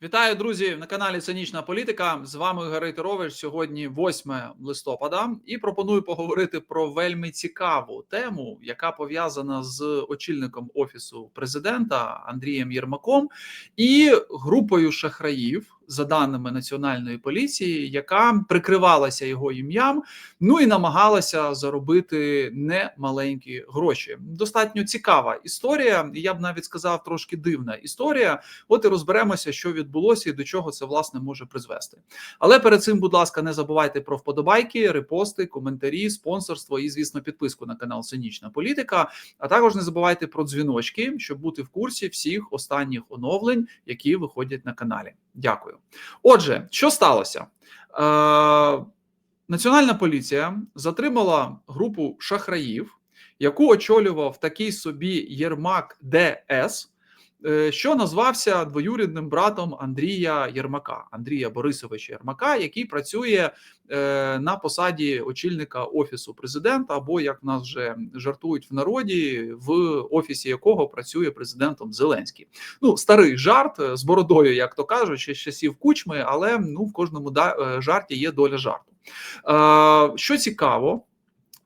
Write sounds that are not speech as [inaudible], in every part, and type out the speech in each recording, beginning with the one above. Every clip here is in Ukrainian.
Вітаю, друзі, на каналі Цинічна Політика. З вами Гарий Терович. Сьогодні 8 листопада, і пропоную поговорити про вельми цікаву тему, яка пов'язана з очільником офісу президента Андрієм Єрмаком і групою шахраїв, за даними національної поліції, яка прикривалася його ім'ям, ну і намагалася заробити немаленькі гроші. Достатньо цікава історія. і Я б навіть сказав трошки дивна історія. От і розберемося, що відбулося і до чого це власне може призвести. Але перед цим, будь ласка, не забувайте про вподобайки, репости, коментарі, спонсорство і, звісно, підписку на канал Цинічна Політика. А також не забувайте про дзвіночки, щоб бути в курсі всіх останніх оновлень, які виходять на каналі. Дякую. Отже, що сталося? Е, Національна поліція затримала групу шахраїв, яку очолював такий собі Єрмак ДС. Е, що назвався двоюрідним братом Андрія Єрмака, Андрія Борисовича Єрмака, який працює е, на посаді очільника офісу президента, або як нас вже жартують в народі, в офісі якого працює президентом Зеленський. Ну, старий жарт е, з бородою, як то кажуть, ще з часів кучми, але ну в кожному жарті є доля жарту. Що цікаво.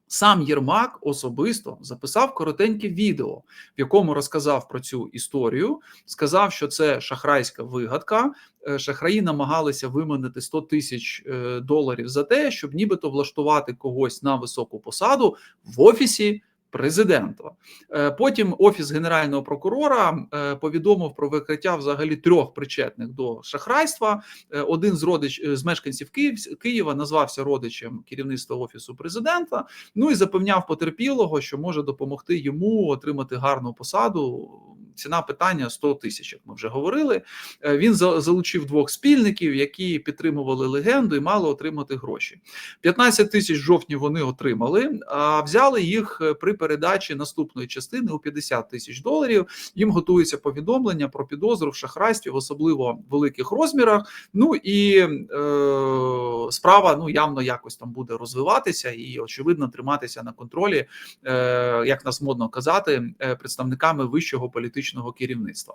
Сам Єрмак особисто записав коротеньке відео, в якому розказав про цю історію. Сказав, що це шахрайська вигадка. Шахраї намагалися виманити 100 тисяч доларів за те, щоб нібито влаштувати когось на високу посаду в офісі президента. Потім офіс генерального прокурора повідомив про викриття взагалі трьох причетних до шахрайства. Один з родич з мешканців Києва назвався родичем керівництва офісу президента. Ну і запевняв потерпілого, що може допомогти йому отримати гарну посаду. Ціна питання 100 тисяч, як ми вже говорили. Він залучив двох спільників, які підтримували легенду і мали отримати гроші. 15 тисяч жовтні вони отримали, а взяли їх при передачі наступної частини у 50 тисяч доларів. Їм готується повідомлення про підозру в шахрайстві в особливо великих розмірах. Ну і е, справа ну явно якось там буде розвиватися і очевидно триматися на контролі, е, як нас модно казати, представниками вищого політичного керівництва.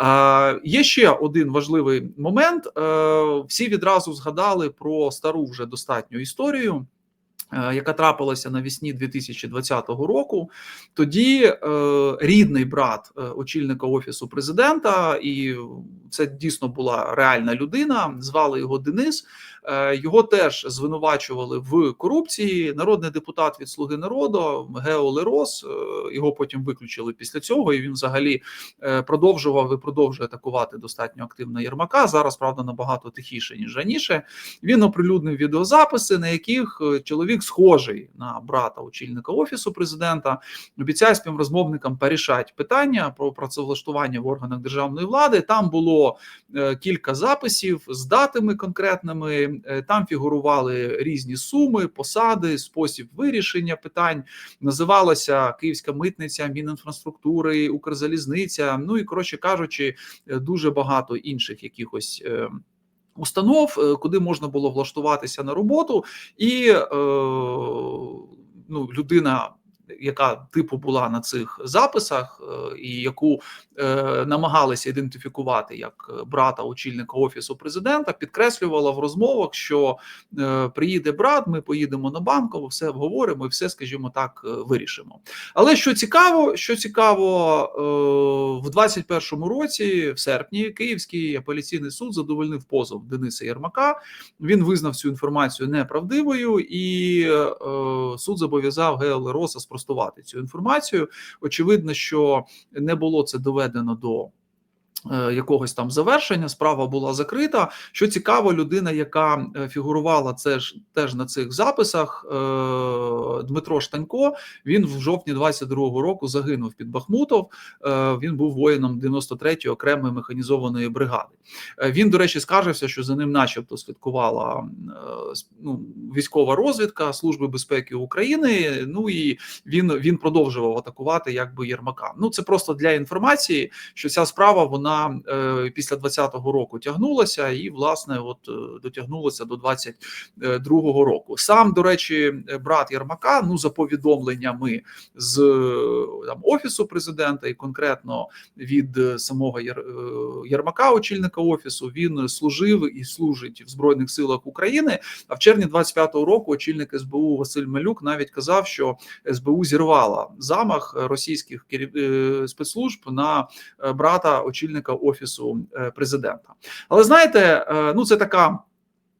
Е, є ще один важливий момент: е, всі відразу згадали про стару вже достатню історію. Яка трапилася навесні 2020 року, тоді е, рідний брат е, очільника офісу президента, і це дійсно була реальна людина. Звали його Денис. Е, його теж звинувачували в корупції. Народний депутат від Слуги народу Гео Лерос. Е, його потім виключили після цього. І він взагалі е, продовжував і продовжує атакувати достатньо активно Єрмака. Зараз правда набагато тихіше ніж раніше. Він оприлюднив відеозаписи, на яких чоловік схожий на брата очільника офісу президента, обіцяє співрозмовникам порішати питання про працевлаштування в органах державної влади. Там було кілька записів з датами конкретними. Там фігурували різні суми, посади, спосіб вирішення питань. Називалася Київська митниця, Мінінфраструктури, Укрзалізниця. Ну і коротше кажучи, дуже багато інших якихось. Установ, куди можна було влаштуватися на роботу, і е, ну, людина яка типу була на цих записах, е, і яку е, намагалися ідентифікувати як брата очільника офісу президента, підкреслювала в розмовах, що е, приїде брат, ми поїдемо на банкову, все обговоримо і все, скажімо так, вирішимо. Але що цікаво, що цікаво, в 21-му році, в серпні, Київський апеляційний суд задовольнив позов Дениса Єрмака. Він визнав цю інформацію неправдивою, і суд зобов'язав Гео Лероса спростувати цю інформацію. Очевидно, що не було це доведено до. Е, якогось там завершення справа була закрита. Що цікаво, людина, яка е, фігурувала це ж теж на цих записах, е, Дмитро Штанько. Він в жовтні 22-го року загинув під Бахмутов. Він був воїном 93-ї окремої механізованої бригади. Він, до речі, скаржився, що за ним, начебто, слідкувала ну, військова розвідка Служби безпеки України. Ну і він він продовжував атакувати якби Єрмака. Ну це просто для інформації, що ця справа вона вона е, після 20-го року тягнулася, і власне, от е, дотягнулася до 22-го року. Сам до речі, брат Єрмака. Ну за повідомленнями з е, там офісу президента, і конкретно від самого Єр- Єрмака, очільника офісу, він служив і служить в збройних силах України. А в червні 25-го року очільник СБУ Василь Малюк навіть казав, що СБУ зірвала замах російських керів- спецслужб на брата очільника офісу е, президента. Але знаєте, е, ну це така.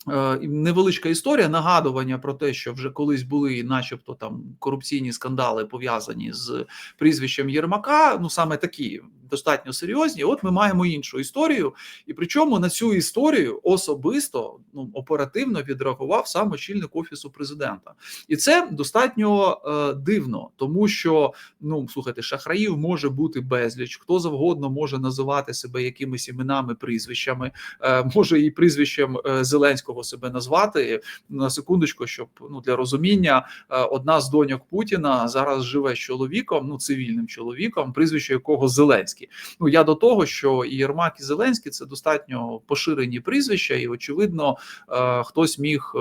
Е, Невеличка історія нагадування про те, що вже колись були, начебто, там корупційні скандали пов'язані з прізвищем Єрмака. Ну саме такі достатньо серйозні. От ми маємо іншу історію, і причому на цю історію особисто ну оперативно відреагував сам очільник офісу президента, і це достатньо е, дивно, тому що ну слухайте, шахраїв може бути безліч, хто завгодно може називати себе якимись іменами, прізвищами, е, може і прізвищем е, Зеленського себе назвати на секундочку, щоб ну для розуміння, е, одна з доньок Путіна зараз живе з чоловіком, ну цивільним чоловіком, прізвище якого Зеленський. Ну я до того, що і Єрмак, і Зеленський це достатньо поширені прізвища, і очевидно, е, хтось міг е,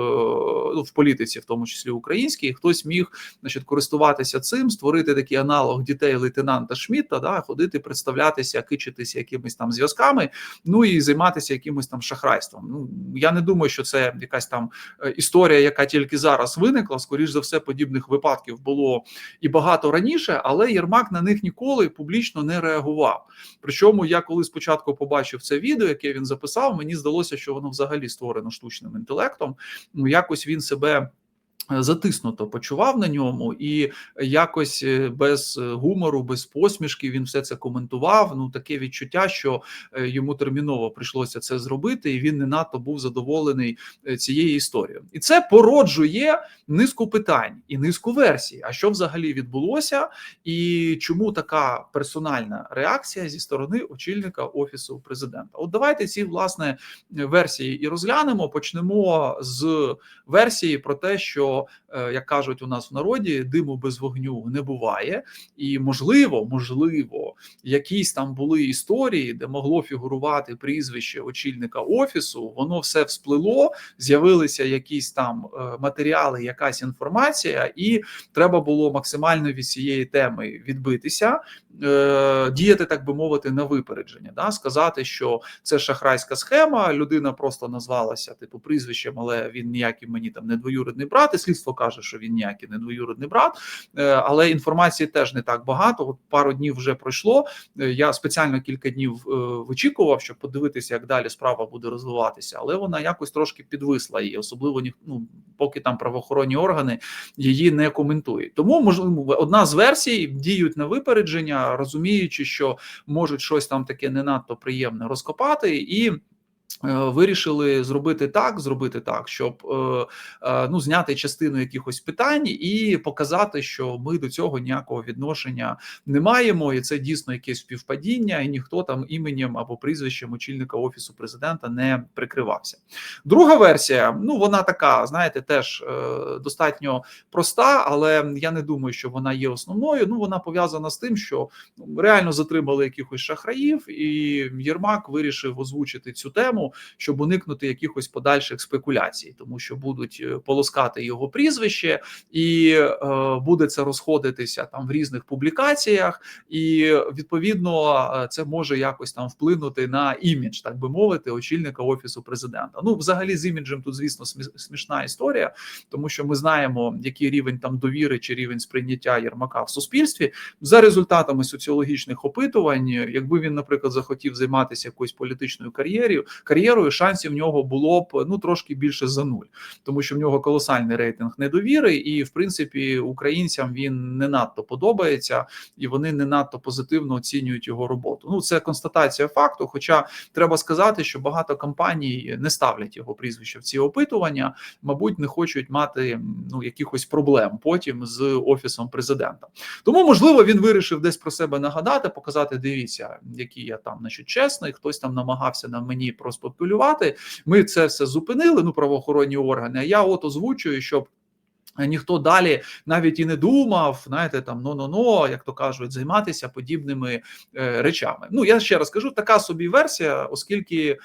ну, в політиці, в тому числі українській, хтось міг значить, користуватися цим, створити такий аналог дітей лейтенанта Шмідта, да, ходити, представлятися, кичитися якимись там зв'язками, ну і займатися якимось там шахрайством. Ну я не думаю, що це якась там е, історія, яка тільки зараз виникла. Скоріш за все, подібних випадків було і багато раніше, але Єрмак на них ніколи публічно не реагував. Причому я коли спочатку побачив це відео, яке він записав, мені здалося, що воно взагалі створено штучним інтелектом. Ну якось він себе. Затиснуто почував на ньому, і якось е, без е, гумору, без посмішки він все це коментував. Ну таке відчуття, що е, йому терміново прийшлося це зробити, і він не надто був задоволений цією історією. І це породжує низку питань і низку версій. А що взагалі відбулося, і чому така персональна реакція зі сторони очільника офісу президента? От давайте ці власне версії і розглянемо. Почнемо з версії про те, що е, як кажуть у нас в народі, диму без вогню не буває, і можливо, можливо, якісь там були історії, де могло фігурувати прізвище очільника офісу. Воно все всплило, з'явилися якісь там е, матеріали, якась інформація, і треба було максимально від цієї теми відбитися, е, діяти, так би мовити, на випередження, да? сказати, що це шахрайська схема. Людина просто назвалася типу прізвищем, але він ніякий мені там не двоюрідний брат. Слідство каже, що він ніякий не двоюрідний брат. Е, але інформації теж не так багато. От пару днів вже пройшло. Е, Я спеціально кілька днів е, вичікував, щоб подивитися, як далі справа буде розвиватися, але вона якось трошки підвисла і особливо ні, ну, поки там правоохоронні органи її не коментують. Тому можливо одна з версій діють на випередження, розуміючи, що можуть щось там таке не надто приємне розкопати і. Е, Вирішили зробити так, зробити так, щоб е, е, ну зняти частину якихось питань і показати, що ми до цього ніякого відношення не маємо, і це дійсно якесь співпадіння, і ніхто там іменем або прізвищем очільника офісу президента не прикривався. Друга версія, ну вона така, знаєте, теж достатньо проста, але я не думаю, що вона є основною. Ну вона пов'язана з тим, що ну, реально затримали якихось шахраїв, і Єрмак вирішив озвучити цю тему, щоб уникнути якихось подальших спекуляцій, тому що будуть е, полоскати його прізвище, і е, буде це розходитися там в різних публікаціях, і відповідно е, це може якось там вплинути на імідж, так би мовити, очільника офісу президента. Ну, взагалі, з іміджем тут, звісно, смі- смішна історія, тому що ми знаємо, який рівень там довіри чи рівень сприйняття Єрмака в суспільстві за результатами соціологічних опитувань. Якби він, наприклад, захотів займатися якоюсь політичною кар'єрою, кар'єрою, шансів в нього було б ну трошки більше за нуль, тому що в нього колосальний рейтинг недовіри, і в принципі українцям він не надто подобається, і вони не надто позитивно оцінюють його роботу. Ну це констатація факту. Хоча треба сказати, що багато компаній не ставлять його прізвище в ці опитування, мабуть, не хочуть мати ну якихось проблем потім з офісом президента. Тому можливо він вирішив десь про себе нагадати, показати. Дивіться, який я там, значить, чесний. Хтось там намагався на мені проспекулювати. Ми це все зупинили. Ну, правоохоронні органи. А я от озвучую, щоб. Ніхто далі навіть і не думав, знаєте, там но-но-но, як то кажуть, займатися подібними е, речами. Ну я ще раз кажу, така собі версія, оскільки е,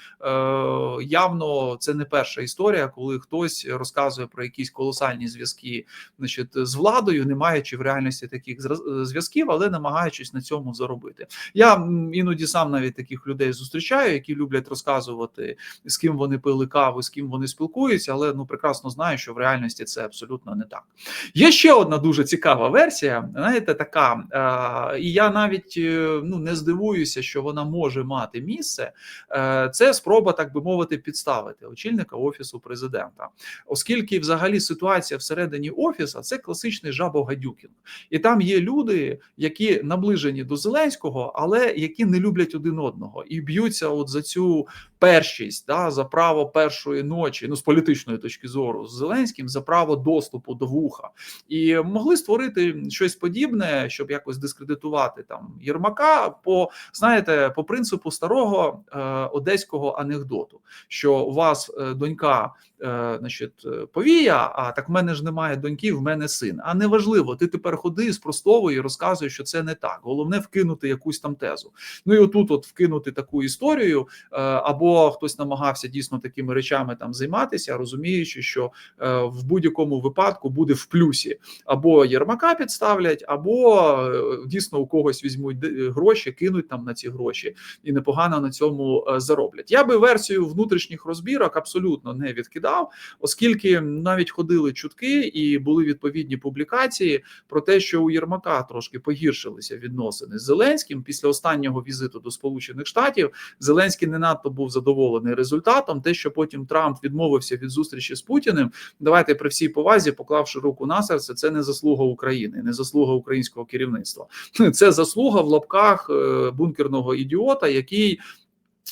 явно це не перша історія, коли хтось розказує про якісь колосальні зв'язки, значить, з владою, не маючи в реальності таких зв'язків, але намагаючись на цьому заробити. Я іноді сам навіть таких людей зустрічаю, які люблять розказувати, з ким вони пили каву, з ким вони спілкуються, але ну прекрасно знаю, що в реальності це абсолютно не так. Є ще одна дуже цікава версія. Знаєте, така, е, і я навіть е, ну не здивуюся, що вона може мати місце. Е, це спроба, так би мовити, підставити очільника офісу президента, оскільки, взагалі, ситуація всередині офіса це класичний жабогадюкінг. і там є люди, які наближені до Зеленського, але які не люблять один одного і б'ються, от за цю першість да, за право першої ночі, ну з політичної точки зору з Зеленським за право доступу до вуха, і могли створити щось подібне, щоб якось дискредитувати там Єрмака. По знаєте, по принципу старого е, одеського анекдоту, що у вас е, донька. Е, значить, повія, а так в мене ж немає доньки, в мене син. А неважливо, ти тепер ходи спростовуй і розказуй, що це не так. Головне вкинути якусь там тезу. Ну і отут, от вкинути таку історію, або хтось намагався дійсно такими речами там займатися, розуміючи, що е, в будь-якому випадку буде в плюсі або Єрмака підставлять, або е, дійсно у когось візьмуть гроші, кинуть там на ці гроші і непогано на цьому е, зароблять. Я би версію внутрішніх розбірок абсолютно не відкидав, оскільки навіть ходили чутки і були відповідні публікації про те, що у Єрмака трошки погіршилися відносини з Зеленським після останнього візиту до Сполучених Штатів. Зеленський не надто був задоволений результатом. Те, що потім Трамп відмовився від зустрічі з Путіним, давайте при всій повазі, поклавши руку на серце, це не заслуга України, не заслуга українського керівництва. [laughs] Це заслуга в лапках е, бункерного ідіота, який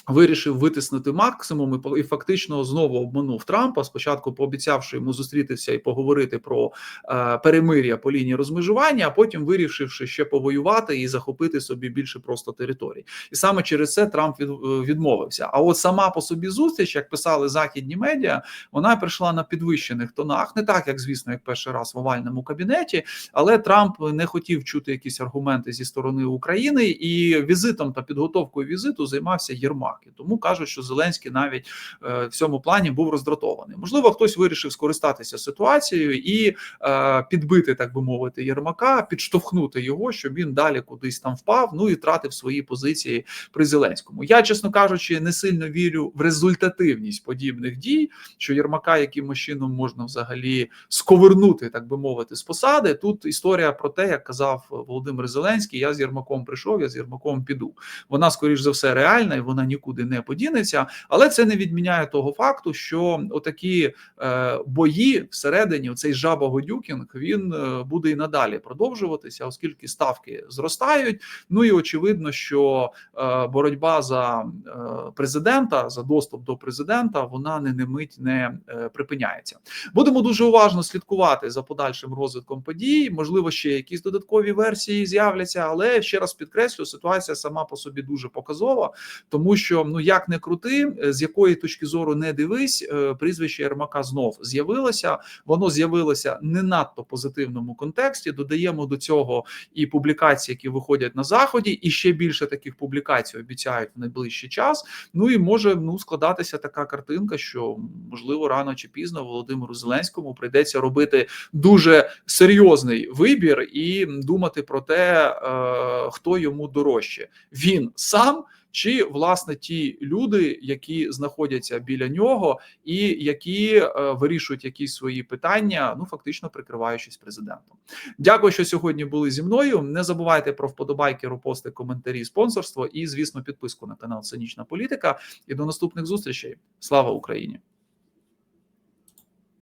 Вирішив витиснути максимум і і фактично знову обманув Трампа. Спочатку пообіцявши йому зустрітися і поговорити про е, перемир'я по лінії розмежування, а потім вирішивши ще повоювати і захопити собі більше просто територій. І саме через це Трамп від, е, відмовився. А от сама по собі зустріч, як писали західні медіа, вона прийшла на підвищених тонах, не так як звісно, як перший раз в овальному кабінеті, але Трамп не хотів чути якісь аргументи зі сторони України, і візитом та підготовкою візиту займався Єрмак. Єрмак. тому кажуть, що Зеленський навіть е, в цьому плані був роздратований. Можливо, хтось вирішив скористатися ситуацією і е, підбити, так би мовити, Єрмака, підштовхнути його, щоб він далі кудись там впав. Ну і тратив свої позиції при Зеленському. Я, чесно кажучи, не сильно вірю в результативність подібних дій, що Єрмака якимось чином можна взагалі сковернути, так би мовити, з посади. Тут історія про те, як казав Володимир Зеленський: я з Єрмаком прийшов, я з Єрмаком піду. Вона скоріш за все реальна і вона нікуди не подінеться, але це не відміняє того факту, що отакі е, бої всередині, цей жабогодюкінг, він е, буде і надалі продовжуватися, оскільки ставки зростають. Ну і очевидно, що е, боротьба за президента за доступ до президента вона не немить не припиняється. Будемо дуже уважно слідкувати за подальшим розвитком подій. Можливо, ще якісь додаткові версії з'являться, але ще раз підкреслю, ситуація сама по собі дуже показова, тому що ну як не крути, е, з якої точки зору не дивись, е, прізвище Єрмака знов з'явилося. Воно з'явилося не надто позитивному контексті. Додаємо до цього і публікації, які виходять на заході, і ще більше таких публікацій обіцяють в найближчий час. Ну і може ну складатися така картинка, що можливо рано чи пізно Володимиру Зеленському прийдеться робити дуже серйозний вибір і думати про те, е, хто йому дорожче. Він сам чи власне ті люди, які знаходяться біля нього, і які е, вирішують якісь свої питання, ну фактично прикриваючись президентом. Дякую, що сьогодні були зі мною. Не забувайте про вподобайки, репости, коментарі, спонсорство і, звісно, підписку на канал Цинічна Політика. І до наступних зустрічей. Слава Україні!